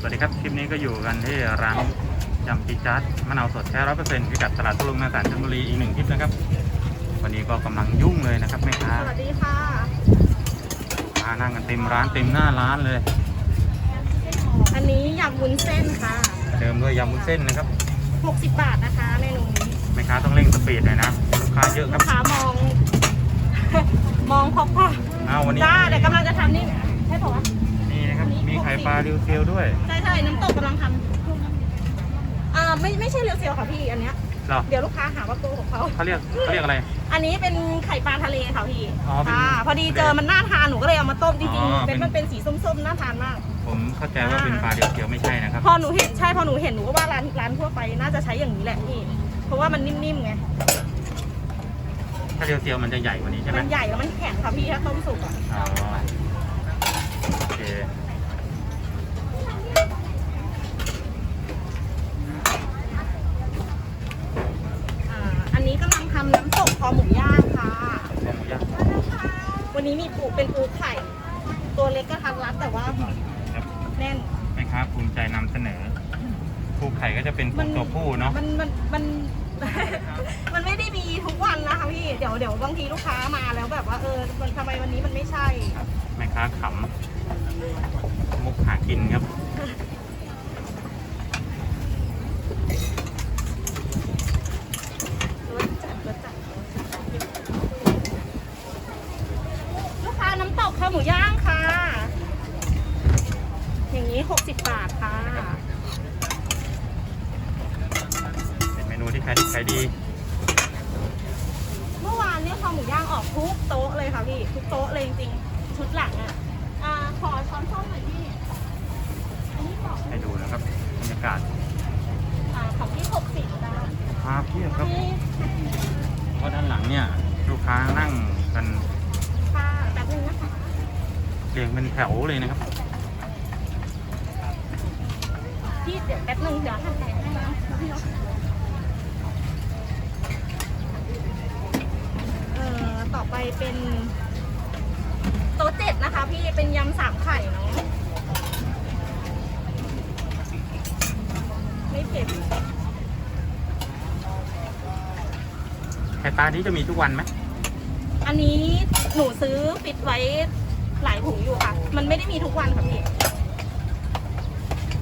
สวัสดีครับคลิปนี้ก็อยู่กันที่ร้านยำปีจัดมะนาวสดแท้ร้อยเปอร์เซ็นต์พิกัดตลาดตุลุงนาสารชลบุรีอีกหนึ่งคลิปนะครับ วันนี้ก็กำลังยุ่งเลยนะครับแม่ค้าสวัสดีค่ะมานั่งกันเต็มร้านเต็มหน้าร้านเลย อันนี้ยำวุ้นเส้นค่ะเดิมด้วยยำวุ้นเส้นนะครับ60 บาทนะคะเมนูนี้แม่ค้าต้องเร่งสปีดหน่อยนะลูกค้าเยอะคลูรับกค้ามอง มองพอพออ้าววันนี้จ้าเดี๋ยวกำลังจะทำนี่ให้บอกว่านี่นะ ครับมีไข่ปลาริวเซียวด้วยใช่ใช่น้ำตกกำลังทำอ่าไม่ไม่ใช่เรียวเซียวค่ะพี่อันเนี้ยเหรอเดี๋ยวลูกค้าหาว่าโกหกเขาเขาเรียกเขาเรียกอะไร อันนี้เป็นไข่ปลาทะเลค่ะพี่อ๋อเป็นค่ะพอดีเจอมันน่าทานหนูก็เลยเอามาต้มจริงอ๋อๆเป็นเป็น มันเป็นสีส้มๆน่าทานมาก ผมเข้าใจว่าเป็นปลาริวเซียวไม่ใช่นะครับ พอหนูเห็นใช่พอหนูเห็นหนูก็ว่าร้านร้านทั่วไปน่าจะใช้อย่างนี้แหละพี่เพราะว่ามันนิ่มๆไงถ้าเรียวเซียวมันจะใหญ่กว่านี้ใช่ไหมมันใหญ่แล้วมันแข็งค่ะพี่ถ้าต้มสุกอะอ๋อโอเค อ่า อันนี้กำลังทำน้ำตกคอหมูย่างค่ะ คอหมูย่าง วันนี้มีปูเป็นปูไข่ ตัวเล็กก็ทันรัดแต่ว่า ครับ แน่น แม่ค้าภูมิใจ นำเสนอปูไข่ก็จะเป็นปูตัวผู้เนาะมันมันมัน มันไม่ได้มีทุกวันนะคะพี่ เดี๋ยวเดี๋ยวบางทีลูกค้ามาแล้วแบบว่าเออมันทำไมวันนี้มันไม่ใช่ แม่ค้าขำมุกหากินครับ รสจัดรสจัดลูกค้าน้ำตกข้าวหมูย่างค่ะ อย่างนี้ 60 บาทค่ะ เป็นเมนูที่ขายดีขายดี เมื่อวานเนี่ยข้าวหมูย่าง ออกทุกโต๊ะเลยค่ะพี่ ทุกโต๊ะเลยจริงๆชุดหลังอะอ่าขอช้อนส้อมหน่อยพี่อันนี้ของให้ดูนะครับบรรยากาศอ่าของที่60นะมาเพียบครับนี่เพราะด้านหลังเนี่ยลูกค้านั่งกันค่ะแป๊บนึงนะคะเรียงเป็นแถวเลยนะครับพี่เดี๋ยวแป๊บนึงเดี๋ยวทำแผลให้นะพี่เนาะเอ่อ ต่อไปเป็นโต๊ะเจ็ดนะคะ พี่เป็นยำสามไข่เนาะไม่เผ็ดไข่ปลานี้จะมีทุกวันไหมอันนี้หนูซื้อปิดไว้หลายถุงอยู่ค่ะ มันไม่ได้มีทุกวันค่ะพี่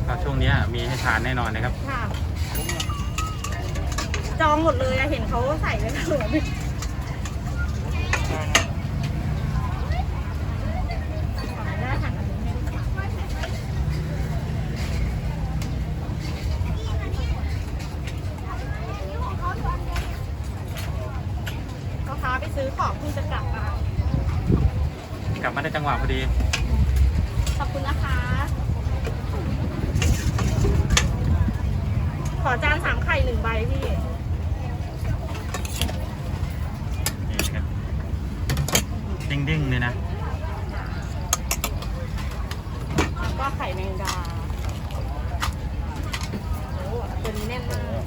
ก็ช่วงเนี้ยมีให้ทานแน่นอนนะครับ ค่ะ จองหมดเลยอะเห็นเขาใส่ไว้เหลือดิขออนุญาตหั่นอันนี้ให้ลูกค้าลูกค้าไปซื้อของเพิ่ง จะกลับมากลับมาได้จังหวะพอดี ขอบคุณนะคะ ขอจานสามไข่หนึ่งใบพี่ นี่นะครับดิ้งๆเลยนะ แล้วก็ไข่แมงดาโอ้ตัวนี้แน่นมาก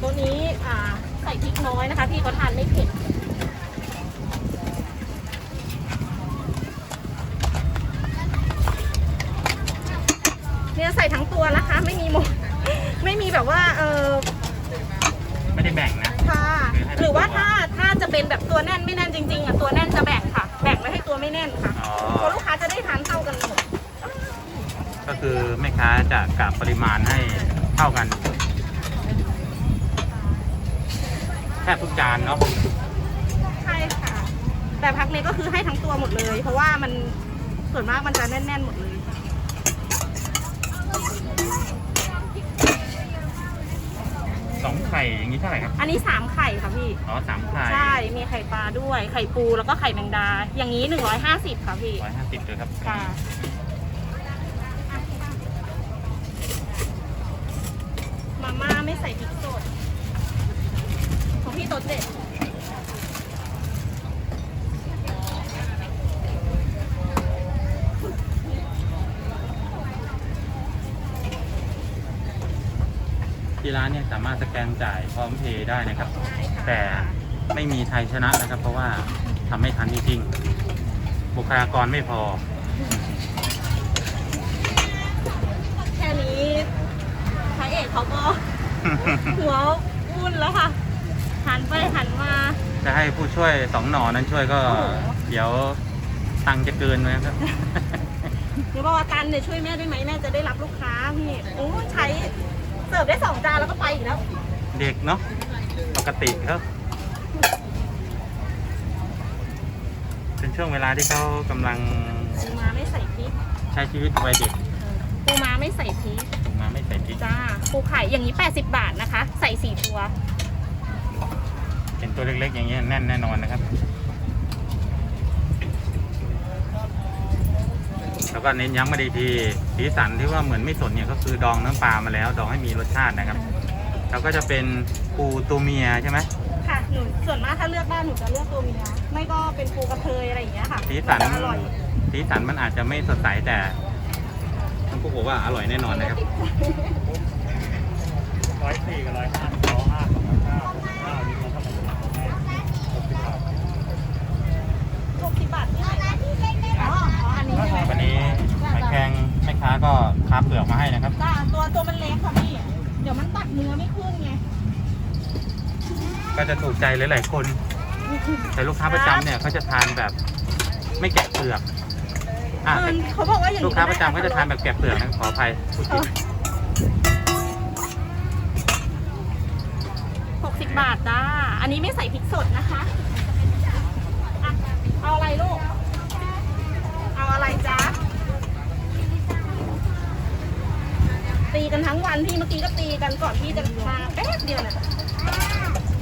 ตัวนี้อ่าใส่พริก น้อยนะคะ พี่เขาทานไม่เผ็ดเนี่ยใส่ทั้งตัวนะคะ ไม่มีหมดไม่มีแบบว่าเออไม่ได้แบ่งนะ ค่ะ หรือว่าถ้าถ้าจะเป็นแบบตัวแน่นไม่แน่นจริงๆอะตัวแน่นจะแบ่งค่ะ แบ่งไว้ให้ตัวไม่แน่นค่ะอ๋อเพราะลูกค้าจะได้ทานเท่ากันหมดก็คือแม่ค้าจะกะปริมาณให้เท่ากัน แทบทุกจานเนาะใช่ค่ะ แต่พักนี้ก็คือให้ทั้งตัวหมดเลย เพราะว่ามันส่วนมากมันจะแน่นๆหมดเลย สองไข่อย่างนี้เท่าไหร่ครับ อันนี้สามไข่ค่ะพี่ อ๋อสามไข่ใช่ มีไข่ปลาด้วย ไข่ปูแล้วก็ไข่แมงดา อย่างนี้หนึ่งร้อยห้าสิบค่ะพี่ ร้อยห้าสิบเลยครับ ค่ะ มาม่าไม่ใส่พริกสด ของพี่โต๊ะเจ็ด ที่ร้าน ร้านเนี่ยสามารถส แกนจ่ายพร้อมเพย์ได้นะครับได้ค่ะแต่ไม่มีไทยชนะนะครับ เพราะว่าทำไม่ทันจริงๆบุคลากรไม่พอ แค่นี้พระเอกเขาก็ หัววุ่นแล้วค่ะ หันไปหันมา จะให้ผู้ช่วยสองหนอนั้นช่วยก็โอ้โหเดี๋ยวตังค์จะเกินไหมครับหนูบอกว่าตันเนี่ยช่วยแม่ได้ไหมแม่จะได้รับลูกค้าพี่โอ้ใช้เสิร์ฟได้สองจานแล้วก็ไปอีกแล้ว เด็กเนาะปกติครับ เป็นช่วงเวลาที่เขากำลังปูมาไม่ใส่พริกใช้ชีวิตวัยเด็กปูมาไม่ใส่พริกถูกมาไม่ใส่พริกจ้าปูไข่อย่างนี้ 80 บาทนะคะ ใส่สี่ตัวเห็นตัวเล็กๆ อย่างเงี้ยแน่นแน่นอนนะครับ แล้วก็เน้นย้ำมาดีทีสีสันที่ว่าเหมือนไม่สดเนี่ยก็คือดองน้ำปลามาแล้ว ดองให้มีรสชาตินะครับ แล้วก็จะเป็นปูตัวเมียใช่ไหมค่ะหนูส่วนมากถ้าเลือกได้หนูจะเลือกตัวเมียไม่ก็เป็นปูกระเทยอะไรอย่างเงี้ยค่ะสีสันจะอร่อยสีสันมันอาจจะไม่สดใสแต่ต้องพูดบอกว่าอร่อยแน่นอนนะครับร้อยสี่กับร้อยห้าร้อยห้าสองร้อยเก้าเก้านี่เขาทำเป็นหลักแม่หกสิบบาทหกสิบบาทที่ไหนคะอ๋ออ๋ออันนี้ใช่ไหมวันนี้หอยแครงแม่ค้าก็คาเปลือกมาให้นะครับจ้าตัวตัวมันเล็กค่ะพี่ เดี๋ยวมันตัดเนื้อไม่ขึ้นไงก็จะถูกใจหลายๆคน แต่ลูกค้าประจำเนี่ยเขาจะทานแบบไม่แกะเปลือกอะเออเขาบอกว่าอย่างลูนี้กค้าประจำก็จะทานแบบแกะเปลือกนะขออภัยพูดผิดหกสิบบาทจ้า อันนี้ไม่ใส่พริกสดนะคะอะเอาอะไรลูก เอาอะไรจ๊ะ ตีกันทั้งวันพี่เมื่อกี้ก็ตีกันก่อนพี่จะมาแป๊บเดียวน่ะ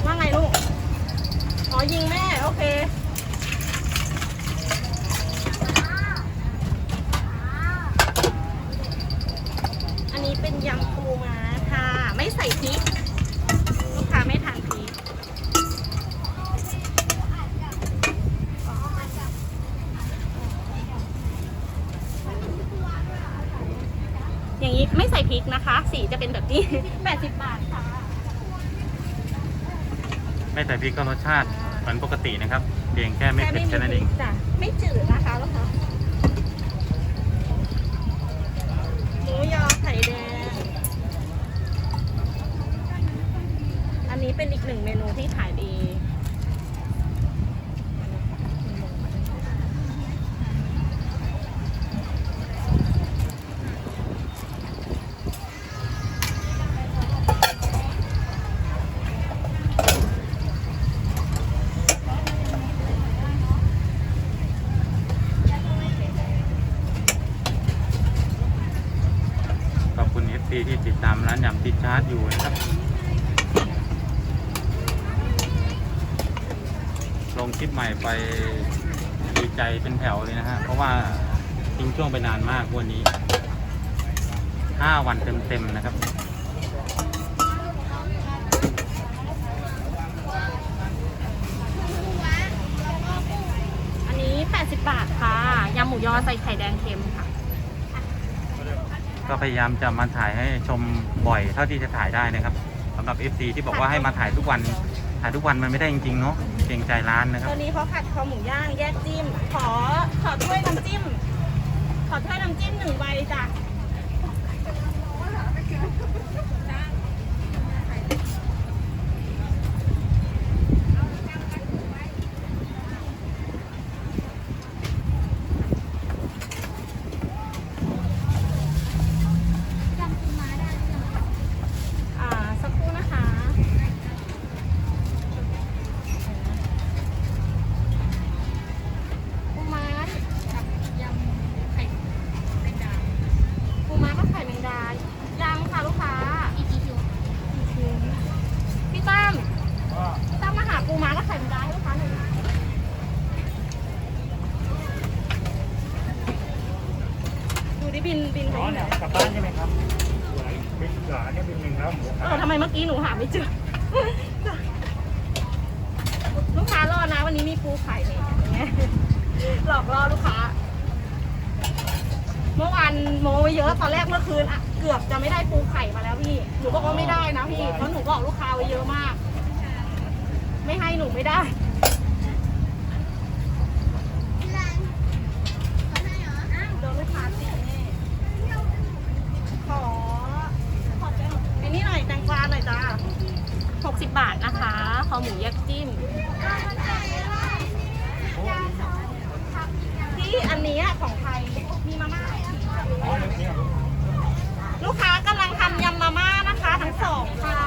ว่าไงลูกขอยิงแม่โอเคอันนี้เป็นยำปูม้าค่ะ ไม่ใส่พริกค้าไม่ทานพริก อย่างนี้ไม่ใส่พริกนะคะ สี จะเป็นแบบนี้ 80 บาทค่ะไม่ใส่พริกก็รสชาติเหมือนปกตินะครับเพียงแค่ไม่เผ็ดแค่นั้นเองจ้ะไม่จืดนะคะลูกค้าหมูยอไข่แดง อันนี้เป็นอีกหนึ่งเมนูที่ขายดี ข อบคุณ FC ที่ติดตามร้านยำติดชาร์จอยู่นะครับ ลงคลิปใหม่ไปดีใจเป็นแถวเลยนะฮะ เพราะว่าทิ้งช่วงไปนานมากวันนี้ 5 วันเต็มๆนะครับอันนี้80 บาทค่ะ ยำหมูยอใส่ไข่แดงเค็ม ก็พยายามจะมาถ่ายให้ชมบ่อยเท่าที่จะถ่ายได้นะครับสำหรับ FC ที่บอกว่าให้มาถ่ายทุกวัน ถ่ายทุกวันมันไม่ได้จริงๆเนาะเกรงใจร้านนะครับ ตัวนี้เขาผัดคอหมูย่างแยกจิ้ม ขอขอถ้วยน้ำจิ้ม ขอถ้วยน้ำจิ้มหนึ่งใบจ้ะ อ่า สักครู่นะคะ ปูม้ากับยำไข่แมงดาปูม้ากับไข่แมงดายังค่ะลูกค้าอีกกี่คิวพี่ตั้มพี่ตั้มมาหาปูม้ากับไข่แมงดาให้ลูกค้าหน่อยดูดิบินบินไป อ๋อ ที่ไหน เนี่ยกลับบ้านใช่ไหมครับเหลืออีกบินเหลืออันนี้บินหนึ่งแล้วหมู เออทำไมเมื่อกี้หนูหาไม่เจอ ลูกค้ารอนะ วันนี้มีปูไข่เนี่ยอย่างเงี้ยหลอกล่อลูกค้า เมื่อวานโมไว้เยอะตอนแรกเมื่อคืนอะเกือบจะไม่ได้ปูไข่มาแล้วพี่ หนูบอกว่าไม่ได้นะพี่เพราะหนูบอกลูกค้าไว้เยอะมาก ไม่ให้หนูไม่ได้นลูกค้าตีแน่ขอขอแจ้งไอ้นี่หน่อยแตงกวาหน่อยจ้าหกสิบบาทนะคะคอหมูยักษ์จิ้ม ที่อันเนี้ยของไทยมีมาม่าลูกค้ากำลังทำยำมาม่านะคะ ทั้งสองค่ะ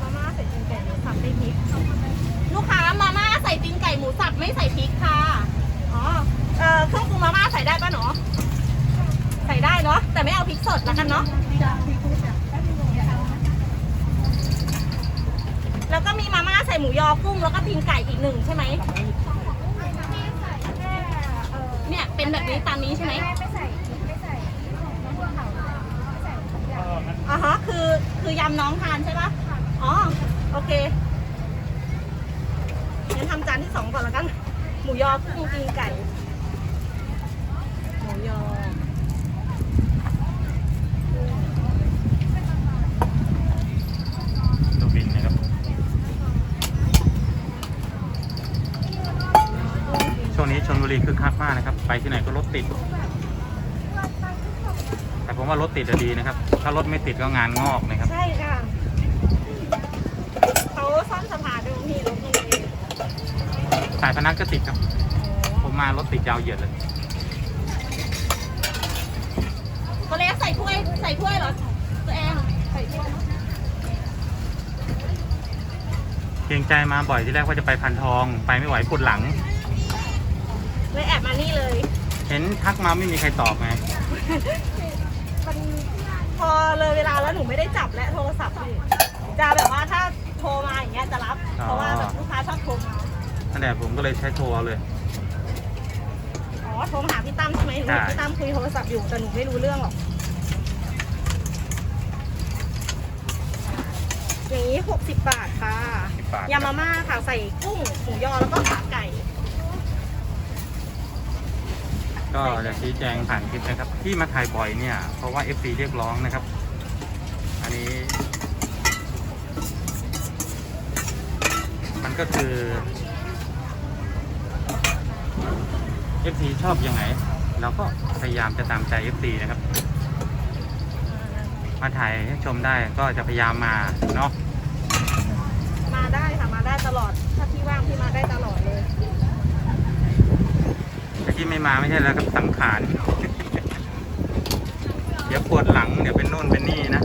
มาม่าใส่ตีนไก่หมูสับไม่พริก ลูกค้ามาม่าใส่ตีนไก่หมูสับไม่ใส่พริกค่ะ อ๋อ เอ่อเครื่องปรุงมาม่าใส่ได้ปะหนอใส่ได้เนาะแต่ไม่เอาพริกสดแล้วกันเนาะแล้วก็มีมาม่าใส่หมูยอกุ้งแล้วก็ตีนไก่อีกหนึ่งใช่ไหมเนี่ยเป็นแบบนี้ตามนี้ใช่ไหมอ่าฮะคือคือยำน้องทานใช่ปะอ๋อโอเคงั้นทำจานที่สองก่อนแล้วกัน หมูยอกุ้งตีนไก่ หมูยอ ดูบินนะครับ ช่วงนี้ชนบุ รีคึกคักมากนะครับ ไปที่ไหนก็รถติด แต่ผมว่ารถติดอะดีนะครับ ถ้ารถไม่ติดก็งานงอกนะครับ ใช่ค่ะเขาซ่อมสะพานด้วยมีรถตรงนี้สายพนักก็ติดครับ ผมมารถติดยาวเหยียดเลยตัวเล็กใส่ถ้วยใส่ถ้วยเหรอตัวเองใส่ถ้วยเกรงใจมาบ่อยที่แรกว่าจะไปพันทอง ไปไม่ไหวปวดหลัง เลยแอบมานี่เลย เห็นทักมาไม่มีใครตอบไงมันพอเลยเวลาแล้วหนูไม่ได้จับและโทรศัพท์นี่จะแบบว่าถ้าโทรมาอย่างเงี้ยจะรับอ๋อเพราะว่าแบบลูกค้าชอบโทรมา นั่นแหละผมก็เลยใช้โทรเอาเลย อ๋อโทรมาหาพี่ตั้มใช่ไหมหนูใช่ พี่ตั้มคุยโทรศัพท์อยู่แต่หนูไม่รู้เรื่องหรอก อย่างนี้ 60 บาทค่ะ10บาทยำมาม่าค่ะใส่กุ้งหมูยอแล้วก็ขาไก่ ก็จะชี้แจงผ่านคลิปนะครับ ที่มาถ่ายบ่อยเนี่ย เพราะว่า FC เรียกร้องนะครับ อันนี้ มันก็คือ FC ชอบยังไงเราก็พยายามจะตามใจ FC นะครับ มาถ่ายให้ชมได้ก็จะพยายามมาเนาะมาได้ค่ะมาได้ตลอด ถ้าพี่ว่างพี่มาได้ตลอดเลย แต่ ที่ไม่มาไม่ใช่แล้วครับสังขาร เดี๋ยวปวดหลังเดี๋ยวเป็นโน่นเป็นนี่นะ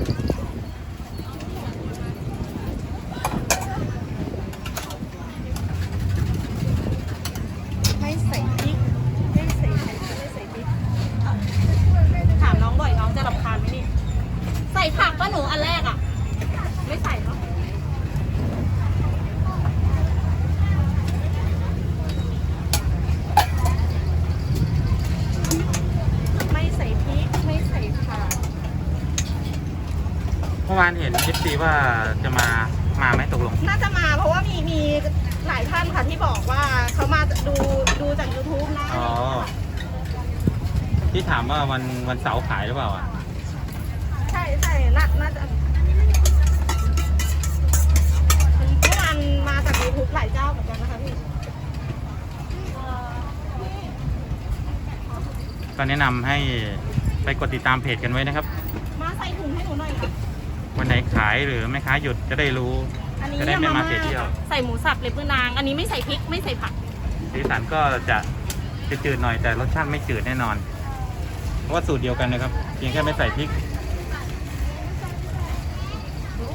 ไม่ใส่พริก ไม่ใส่ไข่ไม่ใส่พริก ถามน้องบ่อยน้องจะรำคาญไหมนี่ ใส่ผักป้าหนูอันแรกอะ ไม่ใส่เนาะ ไม่ใส่พริก ไม่ใส่ผัก เมื่อวานเห็น FC ว่าจะมา มาไหมตกลง น่าจะมาเพราะว่ามีมีหลายท่านค่ะที่บอกว่าเขามาดูดูจาก YouTube นะ อ๋อ ที่ ถามว่าวันวันเสาร์ขายหรือเปล่าอะใช่ใช่น่าน่าจะเมื่อวานมาจาก YouTube หลายเจ้าเหมือนกันนะคะพี่เอ่อก็แนะนำให้ไปกดติดตามเพจกันไว้นะครับ มาใส่ถุงให้หนูหน่อยค่ะวันไหนขายหรือแม่ค้าหยุดจะได้รู้ อันนี้จะได้ไม่ยำมาเสียเที่ยวใส่หมูสับเล็บมือนาง อันนี้ไม่ใส่พริกไม่ใส่ผัก สีสันก็จะจืดๆหน่อยแต่รสชาติไม่จืดแน่นอน เพราะว่าสูตรเดียวกันนะครับ เพียงแค่ไม่ใส่พริก โอ้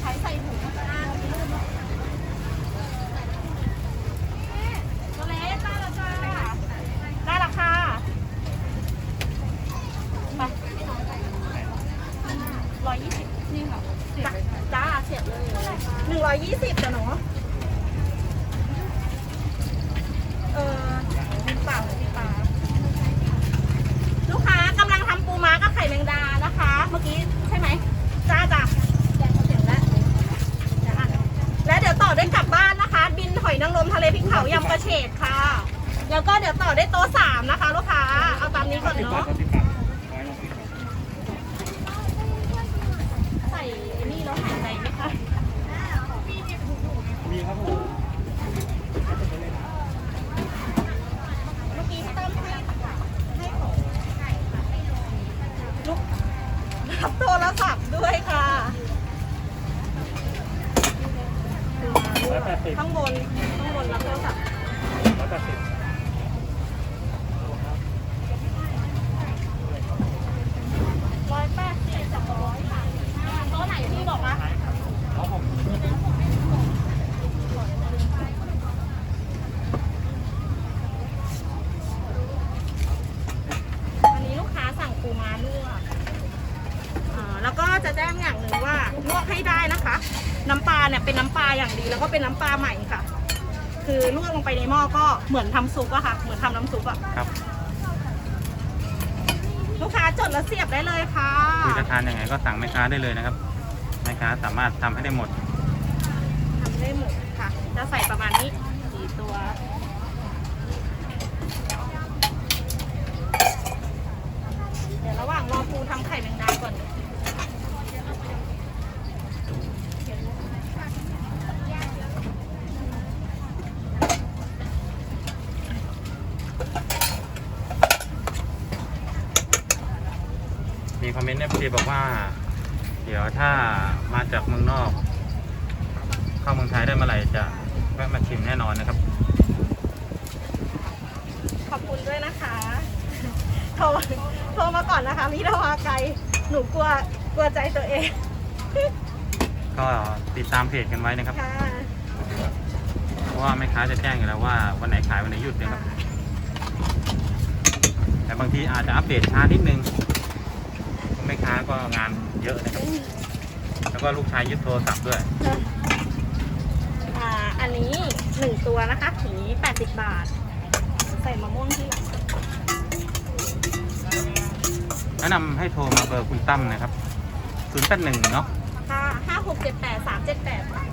ใช้ใส่ถุงตัวเล็กได้แล้วจ้าได้ราคาไปร้อยยี่สิบนี่ค่ะจ้าจ้าเสียบเลยหนึ่งร้อยยี่สิบจ้ะหนูเออมีเปล่ามีปลาลูกค้ากำลังทำปูม้ากับไข่แมงดา อได้โต๊ะสามนะคะ ลูกค้า เอาตามนี้ก่อน สิบบาท เนาะ ก็สิบบาทร้อยละสิบบาท ใส่นี่แล้วหายใจไหมคะ มีครับผม เมื่อกี้พี่ต้อมให้ให้ของลูกรับโทรศัพท์ด้วยค่ะ ร้อยแปดสิบ ข้างบนข้างบนรับโทรศัพท์ ร้อยแปดสิบ ร้อยแปดสิบสองร้อยค่ะโต๊ะไหนพี่บอกนะ ครับผม อันนี้ลูกค้าสั่งปูม้าลวกอ่าแล้วก็จะแจ้งอย่างหนึ่งว่าลวกให้ได้นะคะ น้ำปลาเนี่ยเป็นน้ำปลาอย่างดี แล้วก็เป็นน้ำปลาใหม่ค่ะ คือลวกลงไปในหม้อก็เหมือนทำซุปอะค่ะ เหมือนทำน้ำซุปอะครับลูกค้าจดแล้วเสียบได้เลยค่ะ คือจะทานยังไงก็สั่งแม่ค้าได้เลยนะครับแม่ค้าสามารถทำให้ได้หมด ทำได้หมดค่ะ จะใส่ประมาณนี้กี่ตัว เดี๋ยวระหว่างรอปูทำไข่แมงดาก่อน มีคอมเมนต์เอฟซีบอกว่า เดี๋ยว ถ้ามาจากเมืองนอก เข้าเมืองไทยได้เมื่อไหร่จะแวะมาชิมแน่นอนนะครับ ขอบคุณด้วยนะคะโทรโทรมาก่อนนะคะพี่โทรมาไกลหนูกลัวกลัวใจตัวเองก็ติดตามเพจกันไว้นะครับ ค่ะเพราะว่าแม่ค้าจะแจ้งอยู่แล้วว่าวันไหนขายวันไหนหยุดนะครับ แต่บางทีอาจจะอัปเดตช้านิดนึงเพราะแม่ค้าก็งานเยอะนะครับ แล้วก็ลูกชายยึดโทรศัพท์ด้วยอ่าอันนี้หนึ่งตัวนะคะถุงนี้แปดสิบบาท ใส่มะม่วงที่หลังแนะนำให้โทรมาเบอร์คุณตั้มนะครับ 081 เนาะค่ะห้าหกเจ็ดแปดสามเจ็ดแปดค่ะ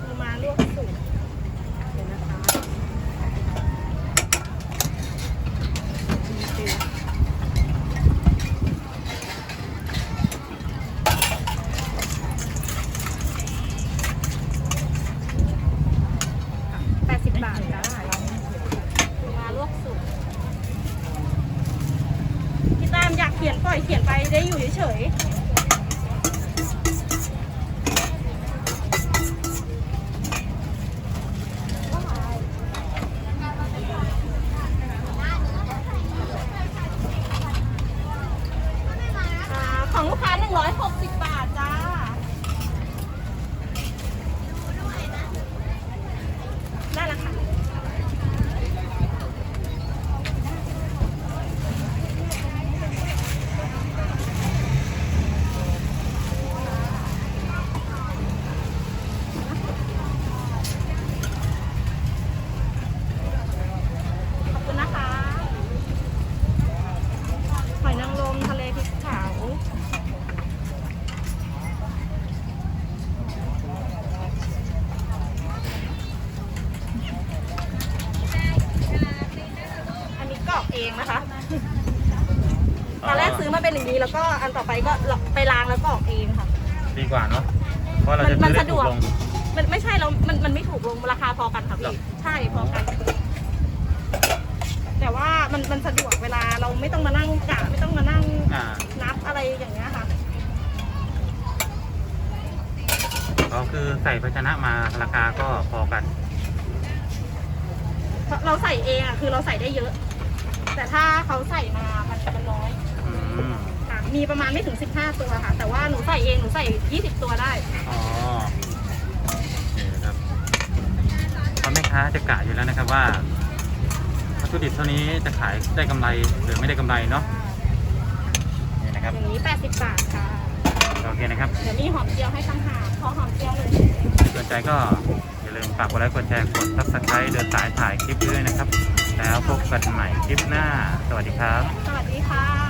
ปูมาลวกสุกเดี๋ยวนะคะแปดสิบบาทจ้าปูมาลวกสุกพี่ตามอยากเขียนปล่อยเขียนไปได้อยู่เฉยๆ อ่าของลูกค้า 160 บาทจ้า ได้แล้วค่ะ ขอบคุณนะคะ หอยนางรมทะเลพริกขาว อันนี้กรอกเองนะคะ ตอนแรกซื้อมา เป็นอย่างนี้แล้วก็อันต่อไปก็ไปล้างแล้วกรอกเองค่ะ ดีกว่าเนาะเพราะเราจะมัซื้นอได้สะดถูวกกลง มันไม่ใช่แล้วมันมันไม่ถูกลงราคาพอกันค่ะหรอพี่ ใช่พอกัน แต่ว่ามันมันสะดวกเวลาเราไม่ต้องมานั่งกะไม่ต้องมานั่งอ่า นับอะไรอย่างเงี้ยค่ะ ก็คือใส่ภาชนะมาราคาก็พอกัน เพราะเราใส่เองอะคือเราใส่ได้เยอะ แต่ถ้าเขาใส่มามันมันน้อย อืมค่ะมีประมาณไม่ถึง 15 ตัวค่ะ แต่ว่าหนูใส่เอง หนูใส่ 20 ตัวได้ อ๋อนี่นะครับเพราะแม่ค้าจะกะอยู่แล้วนะครับว่าวัตถุดิบเท่านี้จะขายได้กำไรหรือไม่ได้กำไรเนาะนี่นะครับ อย่างนี้ 80 บาทค่ะ โอเคนะครับ เดี๋ยวมีหอมเจียวให้ตั้งหากพอหอมเจียวหนึ่งสนใจก็เดี๋ยวลืมฝากกดไลค์กดแชร์กดซับสไครต์เดินสายถ่ายคลิปด้วยนะครับ แล้วพบกันใหม่คลิปหน้า สวัสดีครับ สวัสดีค่ะ